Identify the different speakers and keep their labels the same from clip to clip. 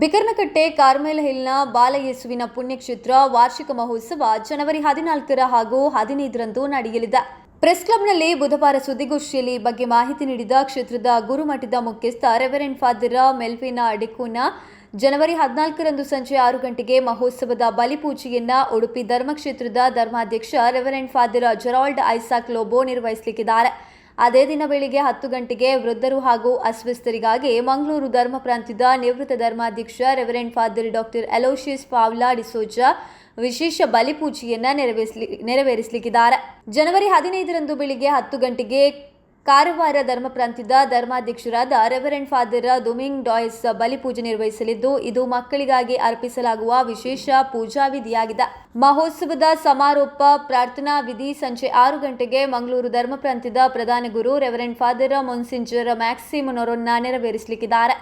Speaker 1: Bikarnakatte Carmel ಹಿಲ್ನ ಬಾಲಯೇಸುವಿನ ಪುಣ್ಯಕ್ಷೇತ್ರ ವಾರ್ಷಿಕ ಮಹೋತ್ಸವ ಜನವರಿ ಹದಿನಾಲ್ಕರ ಹಾಗೂ ಹದಿನೈದರಂದು ನಡೆಯಲಿದೆ. ಪ್ರೆಸ್ ಕ್ಲಬ್ನಲ್ಲಿ ಬುಧವಾರ ಸುದ್ದಿಗೋಷ್ಠಿಯಲ್ಲಿ ಬಗ್ಗೆ ಮಾಹಿತಿ ನೀಡಿದ ಕ್ಷೇತ್ರದ ಗುರುಮಠದ ಮುಖ್ಯಸ್ಥ ರೆವರೆಂಡ್ ಫಾದರ್ ಮೆಲ್ವಿನಾ ಅಡಿಕೂನ, ಜನವರಿ ಹದಿನಾಲ್ಕರಂದು ಸಂಜೆ ಆರು ಗಂಟೆಗೆ ಮಹೋತ್ಸವದ ಬಲಿಪೂಜೆಯನ್ನ ಉಡುಪಿ ಧರ್ಮಕ್ಷೇತ್ರದ ಧರ್ಮಾಧ್ಯಕ್ಷ reverend father Gerald Isaac Lobo ನಿರ್ವಹಿಸಲಿದ್ದಾರೆ ಅದೇ ದಿನ ಬೆಳಿಗ್ಗೆ ಹತ್ತು ಗಂಟೆಗೆ ವೃದ್ಧರು ಹಾಗೂ ಅಸ್ವಸ್ಥರಿಗಾಗಿ ಮಂಗಳೂರು ಧರ್ಮ ಪ್ರಾಂತ್ಯದ ನಿವೃತ್ತ ಧರ್ಮಾಧ್ಯಕ್ಷ reverend father doctor Aloysius Paul D'Souza ವಿಶೇಷ ಬಲಿಪೂಜೆಯನ್ನು ನೆರವೇರಿಸಲಿ ನೆರವೇರಿಸಲಿಕ್ಕಿದ್ದಾರೆ. ಜನವರಿ ಹದಿನೈದರಂದು ಬೆಳಿಗ್ಗೆ ಹತ್ತು ಗಂಟೆಗೆ ಕಾರವಾರ ಧರ್ಮ ಪ್ರಾಂತ್ಯದ ಧರ್ಮಾಧ್ಯಕ್ಷರಾದ ರೆವರೆಂಡ್ ಫಾದರ್ ದುಮಿಂಗ್ ಡಾಯ್ಸ್ ಬಲಿಪೂಜೆ ನಿರ್ವಹಿಸಲಿದ್ದು, ಇದು ಮಕ್ಕಳಿಗಾಗಿ ಅರ್ಪಿಸಲಾಗುವ ವಿಶೇಷ ಪೂಜಾ ವಿಧಿಯಾಗಿದೆ. ಮಹೋತ್ಸವದ ಸಮಾರೋಪ ಪ್ರಾರ್ಥನಾ ವಿಧಿ ಸಂಜೆ ಆರು ಗಂಟೆಗೆ ಮಂಗಳೂರು ಧರ್ಮ ಪ್ರಾಂತ್ಯದ ಪ್ರಧಾನ ಗುರು reverend father Monsignor Maxim Noronha ನೆರವೇರಿಸಲಿಕ್ಕಿದ್ದಾರೆ.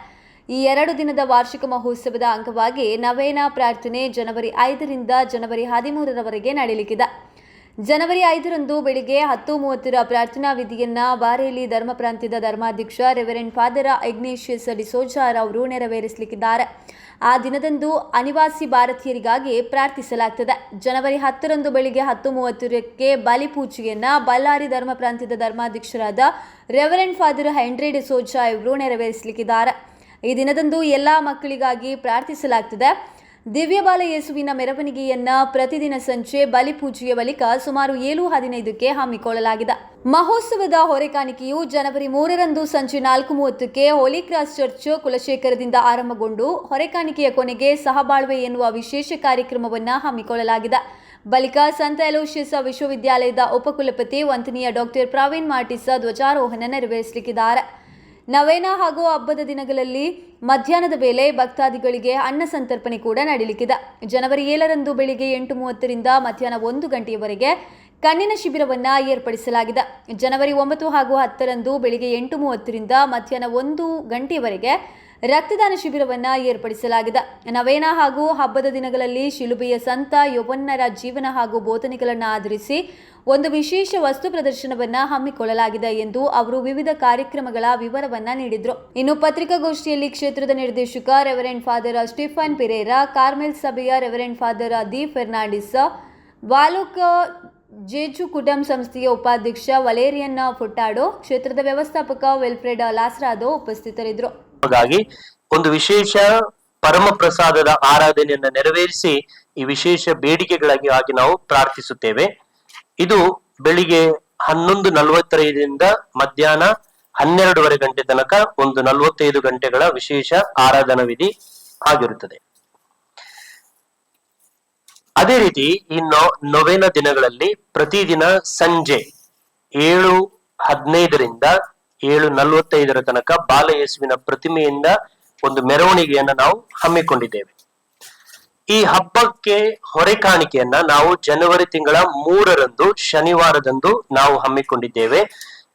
Speaker 1: ಈ ಎರಡು ದಿನದ ವಾರ್ಷಿಕ ಮಹೋತ್ಸವದ ಅಂಗವಾಗಿ ನವೇನ ಪ್ರಾರ್ಥನೆ ಜನವರಿ ಐದರಿಂದ ಜನವರಿ ಹದಿಮೂರರವರೆಗೆ ನಡೆಯಲಿಕ್ಕಿದೆ. ಜನವರಿ ಐದರಂದು ಬೆಳಿಗ್ಗೆ ಹತ್ತು ಮೂವತ್ತರ ಪ್ರಾರ್ಥನಾ ವಿಧಿಯನ್ನ ಬಾರೇಲಿ ಧರ್ಮ ಪ್ರಾಂತ್ಯದ ಧರ್ಮಾಧ್ಯಕ್ಷ ರೆವರೆಂಡ್ ಫಾದರ ಇಗ್ನೇಷಿಯಸ್ ಡಿಸೋಜಾರ್ ಅವರು ನೆರವೇರಿಸಲಿಕ್ಕಿದ್ದಾರೆ. ಆ ದಿನದಂದು ಅನಿವಾಸಿ ಭಾರತೀಯರಿಗಾಗಿ ಪ್ರಾರ್ಥಿಸಲಾಗ್ತದೆ. ಜನವರಿ ಹತ್ತರಂದು ಬೆಳಿಗ್ಗೆ ಹತ್ತು ಮೂವತ್ತರಕ್ಕೆ ಬಲಿಪೂಜೆಯನ್ನ ಬಳ್ಳಾರಿ ಧರ್ಮ ಪ್ರಾಂತ್ಯದ ಧರ್ಮಾಧ್ಯಕ್ಷರಾದ ರೆವರೆಂಡ್ ಫಾದರ್ ಹೆಂಡ್ರಿ ಡಿಸೋಜಾ ಇವರು ನೆರವೇರಿಸಲಿಕ್ಕಿದ್ದಾರೆ. ಈ ದಿನದಂದು ಎಲ್ಲ ಮಕ್ಕಳಿಗಾಗಿ ಪ್ರಾರ್ಥಿಸಲಾಗ್ತದೆ. ದಿವ್ಯ ಬಾಲ ಯೇಸುವಿನ ಮೆರವಣಿಗೆಯನ್ನ ಪ್ರತಿದಿನ ಸಂಜೆ ಬಲಿಪೂಜೆಯ ಬಳಿಕ ಸುಮಾರು ಏಳು ಹದಿನೈದಕ್ಕೆ ಹಮ್ಮಿಕೊಳ್ಳಲಾಗಿದೆ. ಮಹೋತ್ಸವದ ಹೊರೆಕಾಣಿಕೆಯು ಜನವರಿ ಮೂರರಂದು ಸಂಜೆ ನಾಲ್ಕು ಮೂವತ್ತಕ್ಕೆ ಹೋಲಿ ಕ್ರಾಸ್ ಚರ್ಚ್ ಕುಲಶೇಖರದಿಂದ ಆರಂಭಗೊಂಡು ಹೊರೆಕಾಣಿಕೆಯ ಕೊನೆಗೆ ಸಹಬಾಳ್ವೆ ಎನ್ನುವ ವಿಶೇಷ ಕಾರ್ಯಕ್ರಮವನ್ನು ಹಮ್ಮಿಕೊಳ್ಳಲಾಗಿದೆ. ಬಳಿಕ ಸಂತ ಎಲೋಶಿಯಸ್ ವಿಶ್ವವಿದ್ಯಾಲಯದ ಉಪಕುಲಪತಿ ವಂತನೀಯ ಡಾಕ್ಟರ್ ಪ್ರವೀಣ್ ಮಾರ್ಟಿಸ ಧ್ವಜಾರೋಹಣ ನೆರವೇರಿಸಲಿಕ್ಕಿದ್ದಾರೆ. ನವೇನ ಹಾಗೂ ಹಬ್ಬದ ದಿನಗಳಲ್ಲಿ ಮಧ್ಯಾಹ್ನದ ವೇಳೆ ಭಕ್ತಾದಿಗಳಿಗೆ ಅನ್ನ ಸಂತರ್ಪಣೆ ಕೂಡ ನಡೆಯಲಿಕ್ಕಿದೆ ಜನವರಿ ಏಳರಂದು ಬೆಳಿಗ್ಗೆ ಎಂಟು ಮೂವತ್ತರಿಂದ ಮಧ್ಯಾಹ್ನ ಒಂದು ಗಂಟೆಯವರೆಗೆ ಕಣ್ಣಿನ ಶಿಬಿರವನ್ನು ಏರ್ಪಡಿಸಲಾಗಿದೆ. ಜನವರಿ ಒಂಬತ್ತು ಹಾಗೂ ಹತ್ತರಂದು ಬೆಳಿಗ್ಗೆ ಎಂಟು ಮೂವತ್ತರಿಂದ ಮಧ್ಯಾಹ್ನ ಒಂದು ಗಂಟೆಯವರೆಗೆ ರಕ್ತದಾನ ಶಿಬಿರವನ್ನು ಏರ್ಪಡಿಸಲಾಗಿದೆ. ನವೇನ ಹಾಗೂ ಹಬ್ಬದ ದಿನಗಳಲ್ಲಿ ಶಿಲುಬೆಯ ಸಂತ ಯೌವನ್ನರ ಜೀವನ ಹಾಗೂ ಬೋಧನೆಗಳನ್ನು ಆಧರಿಸಿ ಒಂದು ವಿಶೇಷ ವಸ್ತು ಪ್ರದರ್ಶನವನ್ನು ಹಮ್ಮಿಕೊಳ್ಳಲಾಗಿದೆ ಎಂದು ಅವರು ವಿವಿಧ ಕಾರ್ಯಕ್ರಮಗಳ ವಿವರವನ್ನ ನೀಡಿದರು. ಇನ್ನು ಪತ್ರಿಕಾಗೋಷ್ಠಿಯಲ್ಲಿ ಕ್ಷೇತ್ರದ ನಿರ್ದೇಶಕ reverend father Stephen Pereira, Carmel ಸಭೆಯ ರೆವರೆಂಡ್ ಫಾದರ್ ದಿ ಫೆರ್ನಾಂಡಿಸ್, ವಾಲುಕ್ ಜೇಜು ಕುಟಂ ಸಂಸ್ಥೆಯ ಉಪಾಧ್ಯಕ್ಷ ವಲೇರಿಯನ್ ಫುಟ್ಟಾಡೋ ಕ್ಷೇತ್ರದ ವ್ಯವಸ್ಥಾಪಕ ವೆಲ್ಫ್ರೆಡ್ ಲಾಸ್ರಾದೋ ಉಪಸ್ಥಿತರಿದ್ದರು
Speaker 2: ಹಾಗಾಗಿ ಒಂದು ವಿಶೇಷ ಪರಮ ಪ್ರಸಾದದ ಆರಾಧನೆಯನ್ನ ನೆರವೇರಿಸಿ ಈ ವಿಶೇಷ ಬೇಡಿಕೆಗಳಾಗಿ ನಾವು ಪ್ರಾರ್ಥಿಸುತ್ತೇವೆ. ಇದು ಬೆಳಿಗ್ಗೆ ಹನ್ನೊಂದು ನಲವತ್ತೈದರಿಂದ ಮಧ್ಯಾಹ್ನ ಹನ್ನೆರಡೂವರೆ ಗಂಟೆ ತನಕ ಒಂದು ನಲವತ್ತೈದು ಗಂಟೆಗಳ ವಿಶೇಷ ಆರಾಧನಾ ವಿಧಿ ಆಗಿರುತ್ತದೆ. ಅದೇ ರೀತಿ ಈ ನೊವೇನ ದಿನಗಳಲ್ಲಿ ಪ್ರತಿದಿನ ಸಂಜೆ ಏಳು ಹದಿನೈದರಿಂದ ಏಳು ನಲವತ್ತೈದರ ತನಕ ಬಾಲಯೇಸುವಿನ ಪ್ರತಿಮೆಯಿಂದ ಒಂದು ಮೆರವಣಿಗೆಯನ್ನ ನಾವು ಹಮ್ಮಿಕೊಂಡಿದ್ದೇವೆ. ಈ ಹಬ್ಬಕ್ಕೆ ಹೊರೆ ಕಾಣಿಕೆಯನ್ನ ನಾವು ಜನವರಿ ತಿಂಗಳ ಮೂರರಂದು, ಶನಿವಾರದಂದು ನಾವು ಹಮ್ಮಿಕೊಂಡಿದ್ದೇವೆ.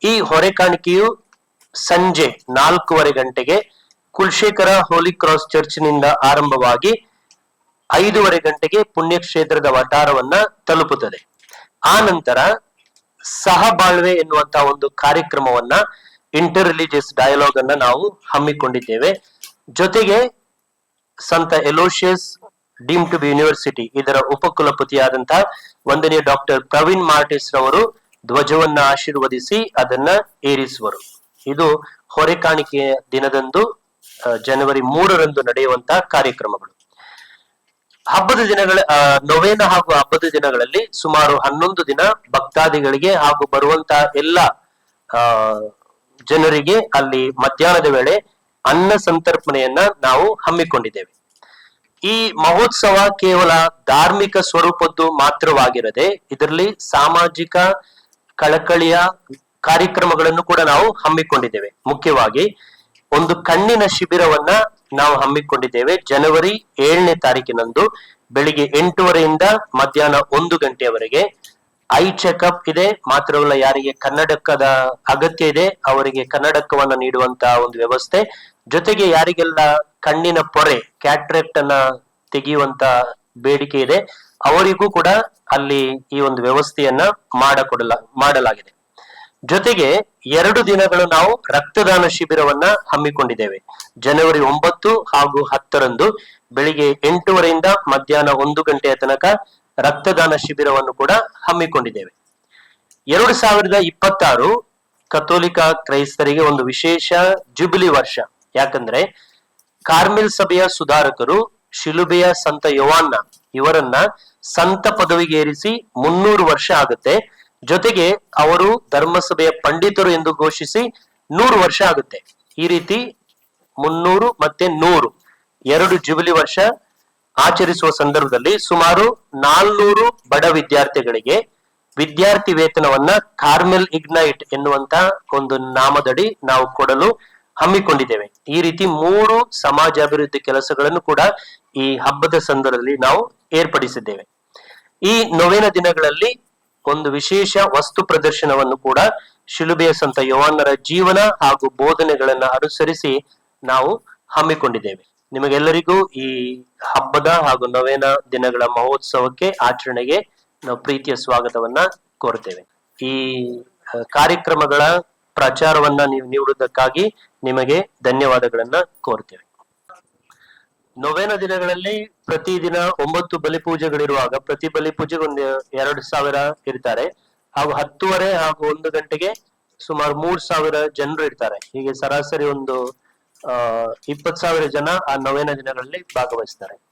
Speaker 2: ಈ ಹೊರೆ ಕಾಣಿಕೆಯು ಸಂಜೆ ನಾಲ್ಕೂವರೆ ಗಂಟೆಗೆ ಕುಲಶೇಖರ ಹೋಲಿ ಕ್ರಾಸ್ ಚರ್ಚ್ನಿಂದ ಆರಂಭವಾಗಿ ಐದೂವರೆ ಗಂಟೆಗೆ ಪುಣ್ಯಕ್ಷೇತ್ರದ ವಟಾರವನ್ನ ತಲುಪುತ್ತದೆ. ಆ ನಂತರ ಸಹಬಾಳ್ವೆ ಎನ್ನುವಂತಹ ಒಂದು ಕಾರ್ಯಕ್ರಮವನ್ನ ಇಂಟರ್ ರಿಲಿಜಿಯಸ್ ಡಯಲಾಗ್ ಅನ್ನ ನಾವು ಹಮ್ಮಿಕೊಂಡಿದ್ದೇವೆ. ಜೊತೆಗೆ ಸಂತ Aloysius deem to be university, ಇದರ ಉಪಕುಲಪತಿಯಾದಂತಹ ಒಂದನೇ ಡಾಕ್ಟರ್ ಪ್ರವೀಣ್ ಮಾರ್ಟಿಸ್ ರವರು ಧ್ವಜವನ್ನ ಆಶೀರ್ವದಿಸಿ ಅದನ್ನ ಏರಿಸುವರು. ಇದು ಹೊರೆ ಕಾಣಿಕೆಯ ದಿನದಂದು ಜನವರಿ ಮೂರರಂದು ನಡೆಯುವಂತಹ ಕಾರ್ಯಕ್ರಮಗಳು. ಹಬ್ಬದ ದಿನಗಳ ನೊವೇನ ಹಾಗೂ ಹಬ್ಬದ ದಿನಗಳಲ್ಲಿ ಸುಮಾರು ಹನ್ನೊಂದು ದಿನ ಭಕ್ತಾದಿಗಳಿಗೆ ಹಾಗೂ ಬರುವಂತಹ ಎಲ್ಲ, ಆ ಜನರಿಗೆ ಅಲ್ಲಿ ಮಧ್ಯಾಹ್ನದ ವೇಳೆ ಅನ್ನ ಸಂತರ್ಪಣೆಯನ್ನ ನಾವು ಹಮ್ಮಿಕೊಂಡಿದ್ದೇವೆ. ಈ ಮಹೋತ್ಸವ ಕೇವಲ ಧಾರ್ಮಿಕ ಸ್ವರೂಪದ್ದು ಮಾತ್ರವಾಗಿರದೆ ಇದರಲ್ಲಿ ಸಾಮಾಜಿಕ, ಕಳಕಳಿಯ ಕಾರ್ಯಕ್ರಮಗಳನ್ನು ಕೂಡ ನಾವು ಹಮ್ಮಿಕೊಂಡಿದ್ದೇವೆ. ಮುಖ್ಯವಾಗಿ ಒಂದು ಕಣ್ಣಿನ ಶಿಬಿರವನ್ನ ನಾವು ಹಮ್ಮಿಕೊಂಡಿದ್ದೇವೆ. ಜನವರಿ ಏಳನೇ ತಾರೀಕಿನಂದು ಬೆಳಿಗ್ಗೆ ಎಂಟೂವರೆಯಿಂದ ಮಧ್ಯಾಹ್ನ ಒಂದು ಗಂಟೆಯವರೆಗೆ ಐ ಚೆಕಪ್ ಇದೆ. ಮಾತ್ರವಲ್ಲ ಯಾರಿಗೆ ಕನ್ನಡಕದ ಅಗತ್ಯ ಇದೆ, ಅವರಿಗೆ ಕನ್ನಡಕವನ್ನ ನೀಡುವಂತಹ ಒಂದು ವ್ಯವಸ್ಥೆ. ಜೊತೆಗೆ ಯಾರಿಗೆಲ್ಲ ಕಣ್ಣಿನ ಪೊರೆ ಕ್ಯಾಟ್ರೆಕ್ಟ್ ಅನ್ನ ತೆಗೆಯುವಂತ ಬೇಡಿಕೆ ಇದೆ, ಅವರಿಗೂ ಕೂಡ ಅಲ್ಲಿ ಈ ಒಂದು ವ್ಯವಸ್ಥೆಯನ್ನ ಮಾಡಕೊಡಲ, ಮಾಡಲಾಗಿದೆ. ಜೊತೆಗೆ ಎರಡು ದಿನಗಳು ನಾವು ರಕ್ತದಾನ ಶಿಬಿರವನ್ನ ಹಮ್ಮಿಕೊಂಡಿದ್ದೇವೆ. ಜನವರಿ ಒಂಬತ್ತು ಹಾಗೂ ಹತ್ತರಂದು, ಬೆಳಿಗ್ಗೆ ಎಂಟೂವರೆಯಿಂದ ಮಧ್ಯಾಹ್ನ ಒಂದು ಗಂಟೆಯ ತನಕ ರಕ್ತದಾನ ಶಿಬಿರವನ್ನು ಕೂಡ ಹಮ್ಮಿಕೊಂಡಿದ್ದೇವೆ. ಎರಡು ಸಾವಿರದ ಇಪ್ಪತ್ತಾರು ಕಥೋಲಿಕ ಕ್ರೈಸ್ತರಿಗೆ ಒಂದು ವಿಶೇಷ ಜುಬಿಲಿ ವರ್ಷ. ಯಾಕಂದ್ರೆ ಕಾರ್ಮಿಲ್ ಸಭೆಯ ಸುಧಾರಕರು ಶಿಲುಬೆಯ ಸಂತ ಯೋವಾನ್ನ ಇವರನ್ನ ಸಂತ ಪದವಿಗೇರಿಸಿ ಮುನ್ನೂರು ವರ್ಷ ಆಗುತ್ತೆ. ಜೊತೆಗೆ ಅವರು ಧರ್ಮಸಭೆಯ ಪಂಡಿತರು ಎಂದು ಘೋಷಿಸಿ ನೂರು ವರ್ಷ ಆಗುತ್ತೆ. ಈ ರೀತಿ ಮುನ್ನೂರು ಮತ್ತೆ ನೂರು ಎರಡು ಜುಬಿಲಿ ವರ್ಷ ಆಚರಿಸುವ ಸಂದರ್ಭದಲ್ಲಿ ಸುಮಾರು ನಾಲ್ನೂರು ಬಡ ವಿದ್ಯಾರ್ಥಿಗಳಿಗೆ ವಿದ್ಯಾರ್ಥಿ ವೇತನವನ್ನ ಕಾರ್ಮೆಲ್ ಇಗ್ನೈಟ್ ಎನ್ನುವಂತ ಒಂದು ನಾಮದಡಿ ನಾವು ಕೊಡಲು ಹಮ್ಮಿಕೊಂಡಿದ್ದೇವೆ. ಈ ರೀತಿ ಮೂರು ಸಮಾಜಾಭಿವೃದ್ಧಿ ಕೆಲಸಗಳನ್ನು ಕೂಡ ಈ ಹಬ್ಬದ ಸಂದರ್ಭದಲ್ಲಿ ನಾವು ಏರ್ಪಡಿಸಿದ್ದೇವೆ. ಈ ನೊವೇನ ದಿನಗಳಲ್ಲಿ ಒಂದು ವಿಶೇಷ ವಸ್ತು ಪ್ರದರ್ಶನವನ್ನು ಕೂಡ ಶಿಲುಬೆಯ ಸಂತ ಯುವಾನರ ಜೀವನ ಹಾಗೂ ಬೋಧನೆಗಳನ್ನ ಅನುಸರಿಸಿ ನಾವು ಹಮ್ಮಿಕೊಂಡಿದ್ದೇವೆ. ನಿಮಗೆಲ್ಲರಿಗೂ ಈ ಹಬ್ಬದ ಹಾಗೂ ನವೇನ ದಿನಗಳ ಮಹೋತ್ಸವಕ್ಕೆ, ಆಚರಣೆಗೆ ನಾವು ಪ್ರೀತಿಯ ಸ್ವಾಗತವನ್ನ ಕೋರ್ತೇವೆ ಈ ಕಾರ್ಯಕ್ರಮಗಳ ಪ್ರಚಾರವನ್ನ ನೀವು ನೀಡುವುದಕ್ಕಾಗಿ ನಿಮಗೆ ಧನ್ಯವಾದಗಳನ್ನ ಕೋರ್ತೇವೆ ನೊವೇನ ದಿನಗಳಲ್ಲಿ ಪ್ರತಿದಿನ ಒಂಬತ್ತು ಬಲಿಪೂಜೆಗಳಿರುವಾಗ ಪ್ರತಿ ಬಲಿಪೂಜೆಗೆ ಒಂದು ಎರಡು ಸಾವಿರ ಇರ್ತಾರೆ. ಹಾಗೂ ಹತ್ತುವರೆ ಹಾಗೂ ಒಂದು ಗಂಟೆಗೆ ಸುಮಾರು ಮೂರ್ ಸಾವಿರ ಜನರು ಇರ್ತಾರೆ. ಹೀಗೆ ಸರಾಸರಿ ಒಂದು ಇಪ್ಪತ್ ಸಾವಿರ ಜನ ಆ ನವೇನ ದಿನಗಳಲ್ಲಿ ಭಾಗವಹಿಸ್ತಾರೆ.